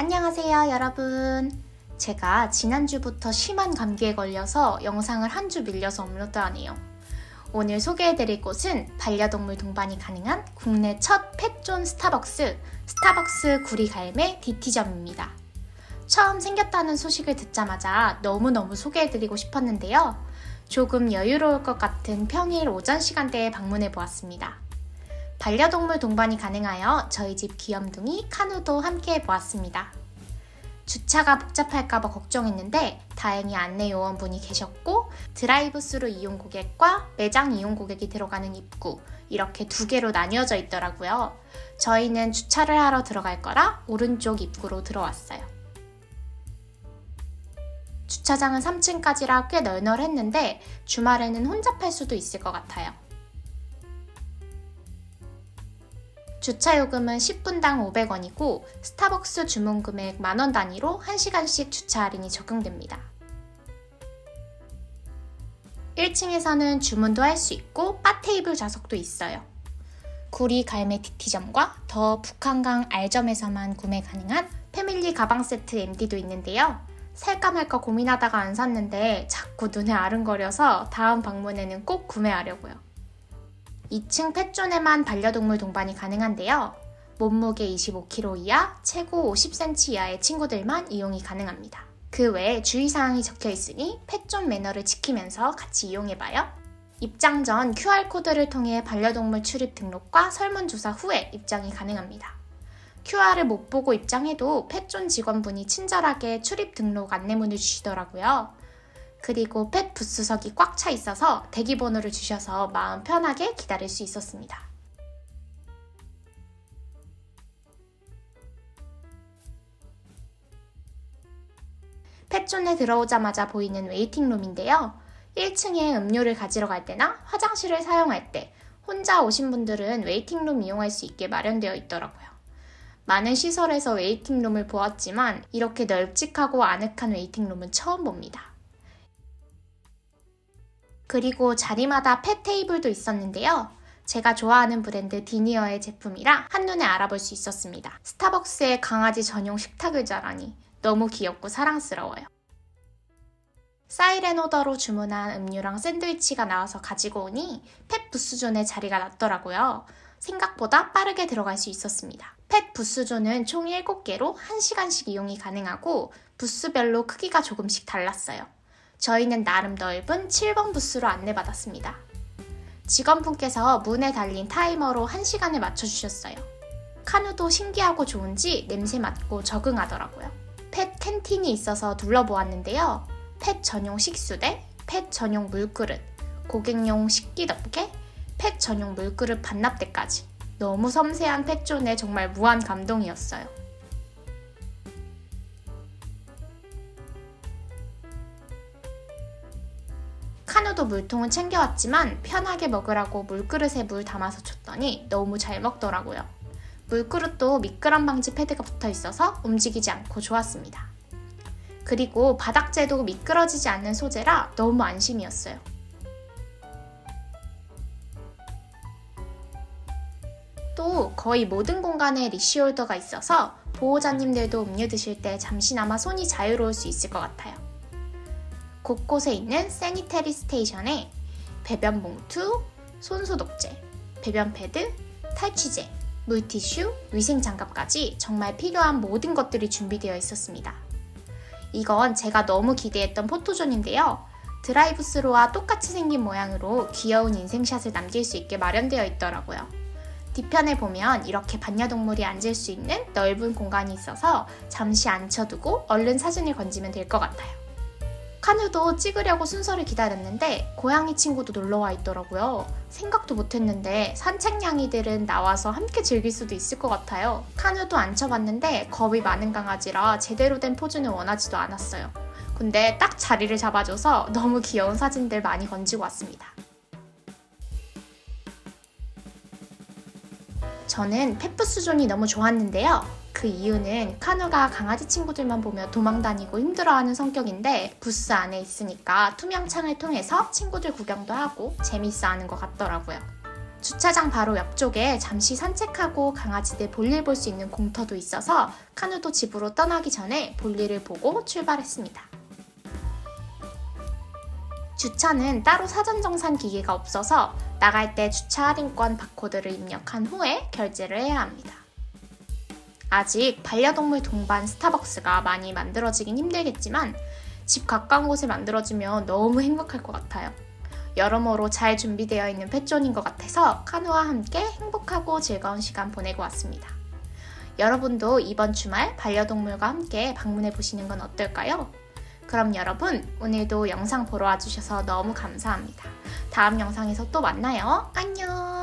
안녕하세요, 여러분. 제가 지난주부터 심한 감기에 걸려서 영상을 한 주 밀려서 업로드하네요. 오늘 소개해드릴 곳은 반려동물 동반이 가능한 국내 첫 펫존 스타벅스, 스타벅스 구리 갈매 DT점입니다. 처음 생겼다는 소식을 듣자마자 너무너무 소개해드리고 싶었는데요. 조금 여유로울 것 같은 평일 오전 시간대에 방문해 보았습니다. 반려동물 동반이 가능하여 저희 집 귀염둥이 카누도 함께 해보았습니다. 주차가 복잡할까봐 걱정했는데 다행히 안내 요원분이 계셨고 드라이브 스루 이용 고객과 매장 이용 고객이 들어가는 입구 이렇게 두 개로 나뉘어져 있더라고요. 저희는 주차를 하러 들어갈 거라 오른쪽 입구로 들어왔어요. 주차장은 3층까지라 꽤 널널했는데 주말에는 팔 수도 있을 것 같아요. 주차 요금은 10분당 500원이고 스타벅스 주문 금액 만원 단위로 1시간씩 주차 할인이 적용됩니다. 1층에서는 주문도 할 수 있고 바 테이블 좌석도 있어요. 구리 갈매 DT점과 더 북한강 알점에서만 구매 가능한 패밀리 가방 세트 MD도 있는데요. 살까 말까 고민하다가 안 샀는데 자꾸 눈에 아른거려서 다음 방문에는 꼭 구매하려고요. 2층 펫존에만 반려동물 동반이 가능한데요. 몸무게 25kg 이하, 최고 50cm 이하의 친구들만 이용이 가능합니다. 그 외에 주의사항이 적혀 있으니 펫존 매너를 지키면서 같이 이용해봐요. 입장 전 QR코드를 통해 반려동물 출입 등록과 설문조사 후에 입장이 가능합니다. QR을 못 보고 입장해도 펫존 직원분이 친절하게 출입 등록 안내문을 주시더라고요. 그리고 펫 부스석이 꽉 차 있어서 대기 번호를 주셔서 마음 편하게 기다릴 수 있었습니다. 펫존에 들어오자마자 보이는 웨이팅룸인데요. 1층에 음료를 가지러 갈 때나 화장실을 사용할 때 혼자 오신 분들은 웨이팅룸 이용할 수 있게 마련되어 있더라고요. 많은 시설에서 웨이팅룸을 보았지만 이렇게 널찍하고 아늑한 웨이팅룸은 처음 봅니다. 그리고 자리마다 펫 테이블도 있었는데요. 제가 좋아하는 브랜드 디니어의 제품이라 한눈에 알아볼 수 있었습니다. 스타벅스의 강아지 전용 식탁을 자라니 너무 귀엽고 사랑스러워요. 사이렌 오더로 주문한 음료랑 샌드위치가 나와서 가지고 오니 펫 부스존에 자리가 났더라고요. 생각보다 빠르게 들어갈 수 있었습니다. 펫 부스존은 총 7개로 1시간씩 이용이 가능하고 부스별로 크기가 조금씩 달랐어요. 저희는 나름 넓은 7번 부스로 안내받았습니다. 직원분께서 문에 달린 타이머로 1시간을 맞춰주셨어요. 카누도 신기하고 좋은지 냄새 맡고 적응하더라고요. 펫 캔틴이 있어서 둘러보았는데요. 펫 전용 식수대, 펫 전용 물그릇, 고객용 식기 덮개, 펫 전용 물그릇 반납대까지 너무 섬세한 펫존에 정말 무한 감동이었어요. 카누도 물통은 챙겨왔지만 편하게 먹으라고 물그릇에 물 담아서 줬더니 너무 잘 먹더라고요. 물그릇도 미끄럼 방지 패드가 붙어 있어서 움직이지 않고 좋았습니다. 그리고 바닥재도 미끄러지지 않는 소재라 너무 안심이었어요. 또 거의 모든 공간에 리시홀더가 있어서 보호자님들도 음료 드실 때 잠시나마 손이 자유로울 수 있을 것 같아요. 곳곳에 있는 세니테리 스테이션에 배변 봉투, 손소독제, 배변 패드, 탈취제, 물티슈, 위생 장갑까지 정말 필요한 모든 것들이 준비되어 있었습니다. 이건 제가 너무 기대했던 포토존인데요. 드라이브 스루와 똑같이 생긴 모양으로 귀여운 인생샷을 남길 수 있게 마련되어 있더라고요. 뒤편에 보면 이렇게 반려동물이 앉을 수 있는 넓은 공간이 있어서 잠시 앉혀두고 얼른 사진을 건지면 될 것 같아요. 카누도 찍으려고 순서를 기다렸는데 고양이 친구도 놀러와 있더라고요. 생각도 못했는데 산책냥이들은 나와서 함께 즐길 수도 있을 것 같아요. 카누도 앉혀봤는데 겁이 많은 강아지라 제대로 된 포즈는 원하지도 않았어요. 근데 딱 자리를 잡아줘서 너무 귀여운 사진들 많이 건지고 왔습니다. 저는 페프스존이 너무 좋았는데요. 그 이유는 카누가 강아지 친구들만 보며 도망다니고 힘들어하는 성격인데 부스 안에 있으니까 투명 창을 통해서 친구들 구경도 하고 재밌어 하는 것 같더라고요. 주차장 바로 옆쪽에 잠시 산책하고 강아지들 볼일 볼 수 있는 공터도 있어서 카누도 집으로 떠나기 전에 볼일을 보고 출발했습니다. 주차는 따로 사전 정산 기계가 없어서 나갈 때 주차 할인권 바코드를 입력한 후에 결제를 해야 합니다. 아직 반려동물 동반 스타벅스가 많이 만들어지긴 힘들겠지만 집 가까운 곳에 만들어지면 너무 행복할 것 같아요. 여러모로 잘 준비되어 있는 펫존인 것 같아서 카누와 함께 행복하고 즐거운 시간 보내고 왔습니다. 여러분도 이번 주말 반려동물과 함께 방문해 보시는 건 어떨까요? 그럼 여러분, 오늘도 영상 보러 와주셔서 너무 감사합니다. 다음 영상에서 또 만나요. 안녕!